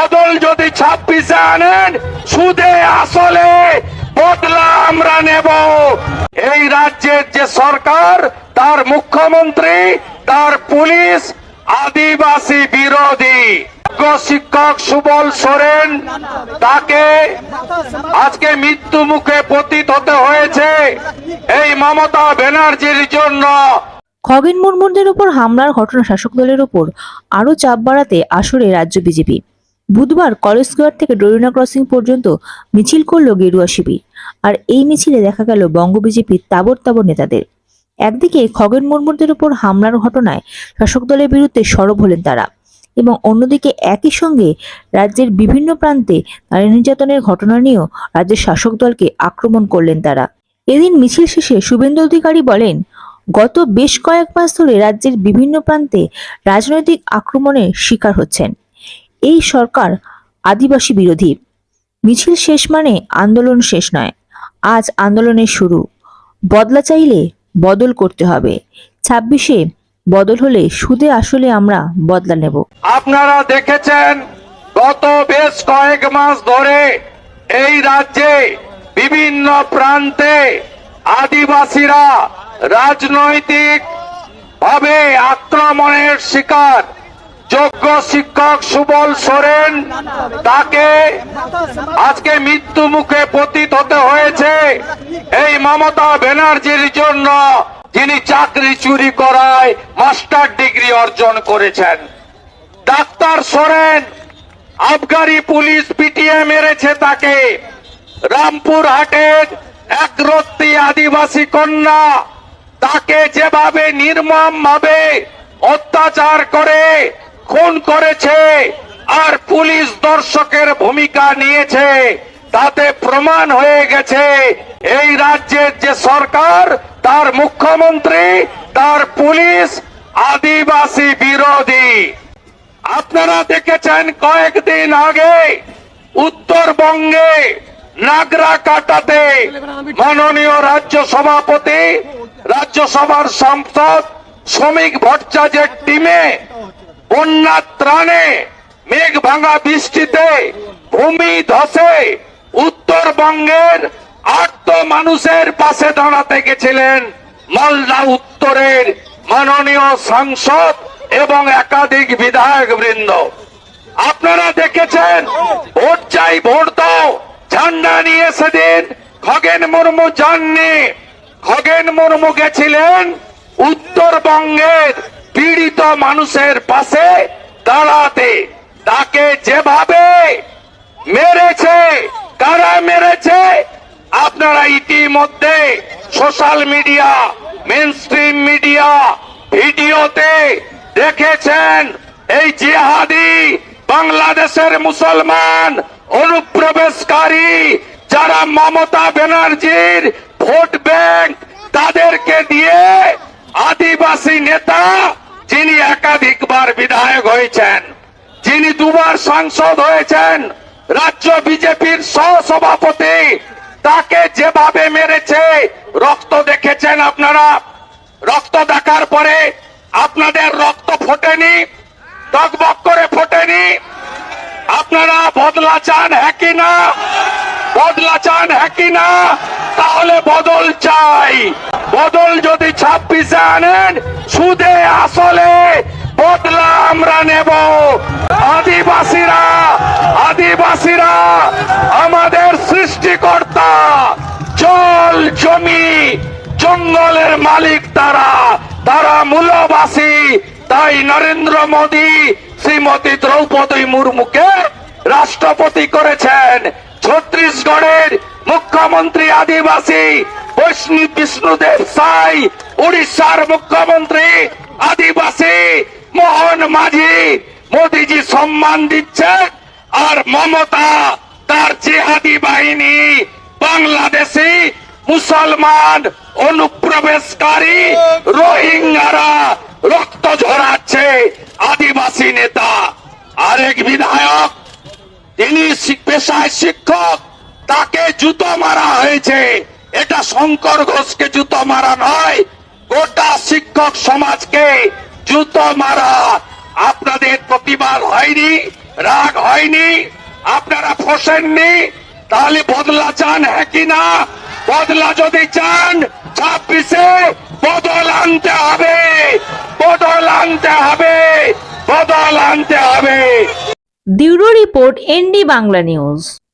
বদল যদি ছাব্বিশে আনেন, সুদে আসলে বদলা আমরা নেব। এই রাজ্যের যে সরকার, তার মুখ্যমন্ত্রী, তার পুলিশ, আদিবাসী বিরোধী। শিক্ষক সুবল সোরেন, তাকে আজকে মৃত্যু মুখে পতিত হতে হয়েছে এই মমতা ব্যানার্জির জন্য। খগেন মুর্মুদের উপর হামলার ঘটনা শাসক দলের উপর আরও চাপ বাড়াতে আসরে রাজ্য বিজেপি। বুধবার কলেজ স্কোয়ার থেকে ডরিনা ক্রসিং পর্যন্ত মিছিল করল গেরুয়া শিবির। আর এই মিছিলে দেখা গেল বঙ্গ বিজেপির তাবর তাবর নেতাদের। একদিকে খগেন মুর্মুদের উপর হামলার ঘটনায় শাসক দলের বিরুদ্ধে সরব হলেন তারা এবং অন্যদিকে একই সঙ্গে রাজ্যের বিভিন্ন প্রান্তে নারী নির্যাতনের ঘটনা নিয়েও রাজ্যের শাসক দলকে আক্রমণ করলেন তারা। এদিন মিছিল শেষে শুভেন্দু অধিকারী বলেন, গত বেশ কয়েক মাস ধরে রাজ্যের বিভিন্ন প্রান্তে রাজনৈতিক আক্রমণের শিকার হচ্ছেন। এই সরকার আদিবাসী বিরোধী। মিছিল শেষ মানে আন্দোলন শেষ নয়, আজ আন্দোলনের শুরু। বদলা চাইলে বদল করতে হবে। ছাব্বিশে বদল হলে সুদে আসলে আমরা বদলা নেব। আপনারা দেখেছেন, গত বেশ কয়েক মাস ধরে এই রাজ্যে বিভিন্ন প্রান্তে আদিবাসীরা রাজনৈতিক ভাবে আক্রমণের শিকার। যোগ্য শিক্ষক সুবল সোরেন, তাকে আজকে মৃত্যু মুখে পতিত হতে হয়েছে। এই মমতা ব্যানার্জির জন্য যিনি চাকরি চুরি করায় মাস্টার ডিগ্রি অর্জন করেছেন। ডাক্তার সোরেন, আবগারি পুলিশ পিটিয়ে মেরেছে তাকে। রামপুর হাটের এক রত্তি আদিবাসী কন্যা তাকে যেভাবে নির্মম ভাবে অত্যাচার করে খুন করেছে আর পুলিশ দর্শকের ভূমিকা নিয়েছে, তাতে প্রমাণ হয়ে গেছে এই রাজ্যের যে সরকার, তার মুখ্যমন্ত্রী, তার পুলিশ, আদিবাসী বিরোধী। আপনারা দেখেছেন কয়েকদিন আগে উত্তরবঙ্গে নাগরা কাটাতে মাননীয় রাজ্য সভাপতি, রাজ্যসভার সাংসদ, শ্রমিক ভট্টাচার্যের টিমে বন্যা ত্রাণে, মেঘ ভাঙা বৃষ্টিতে, ভূমি ধসে, উত্তরবঙ্গের আর্ত মানুষের পাশে দাঁড়াতে গেছিলেন মালদা উত্তরের মাননীয় সাংসদ এবং একাধিক বিধায়ক বৃন্দ। আপনারা দেখেছেন, ভোট চাই, ভোট দাও, ঝান্ডা নিয়ে সেদিন খগেন মুর্মু যাননি। খগেন মুর্মু গেছিলেন উত্তরবঙ্গের পীড়িত মানুষের পাশে দাঁড়াতে, তাকে যেভাবে মেরেছে, কারা মেরেছে, আপনারা ইতিমধ্যে সোশ্যাল মিডিয়া মেন মিডিয়া ভিডিওতে দেখেছেন, এই জিহাদি বাংলাদেশের মুসলমান অনুপ্রবেশকারী যারা মমতা ব্যানার্জির ভোট ব্যাংক তাদেরকে দিয়ে আদিবাসী নেতা যিনি একাধিকবার বিধায়ক হয়েছেন, যিনি দুবার সাংসদ হয়েছেন, রাজ্য বিজেপির সহসভাপতি, তাকে যেভাবে মেরেছে, রক্ত দেখেছেন আপনারা? রক্ত দেখার পরে আপনাদের রক্ত ফোটেনি? টকবক করে ফোটেনি? আপনারা বদলা চান হ্যাঁ না? বদলা চান হ্যাঁ না? তাহলে বদল চাই। বদল যদি ছাব্বিশে আনেন, সুদে আসলে বদলা আমরা নেব। আদিবাসীরা আদিবাসীরা, আমাদের সৃষ্টিকর্তা, জল, জমি, জঙ্গলের মালিক তারা তারা মূলবাসী। তাই নরেন্দ্র মোদী, শ্রীমতী দ্রৌপদী মুর্মুকে রাষ্ট্রপতি করেছেন। ছত্তিশগড়ের মুখ্যমন্ত্রী আদিবাসী বৈষ্ণী বিষ্ণুদেব সাই উড়িষ্যার মুখ্যমন্ত্রী, আদিবাসী, মোহন মাঝি, মোদিজি সম্মান দিচ্ছে আর মমতা, তার জিহাদি বাহিনী, বাংলাদেশি, মুসলমান, অনুপ্রবেশকারী, রোহিঙ্গারা রক্ত ঝরাচ্ছে আদিবাসী নেতা। আরেক বিধায়ক, তিনি পেশায় শিক্ষক, তাকে জুতো মারা হয়েছে। এটা শঙ্কর ঘোষকে জুতো মারা নয়, গোটা শিক্ষক সমাজকে জুতো মারা। আপনাদের প্রতিবাদ হয়নি, রাগ হয়নি, আপনারা ফসেননি তাহলে বদলা চান হ্যাঁ কি না? বদলা যদি চান, ছাব্বিশে বদল আনতে হবে, বদল আনতে হবে, বদল আনতে হবে। Bureau report ND Bangla news.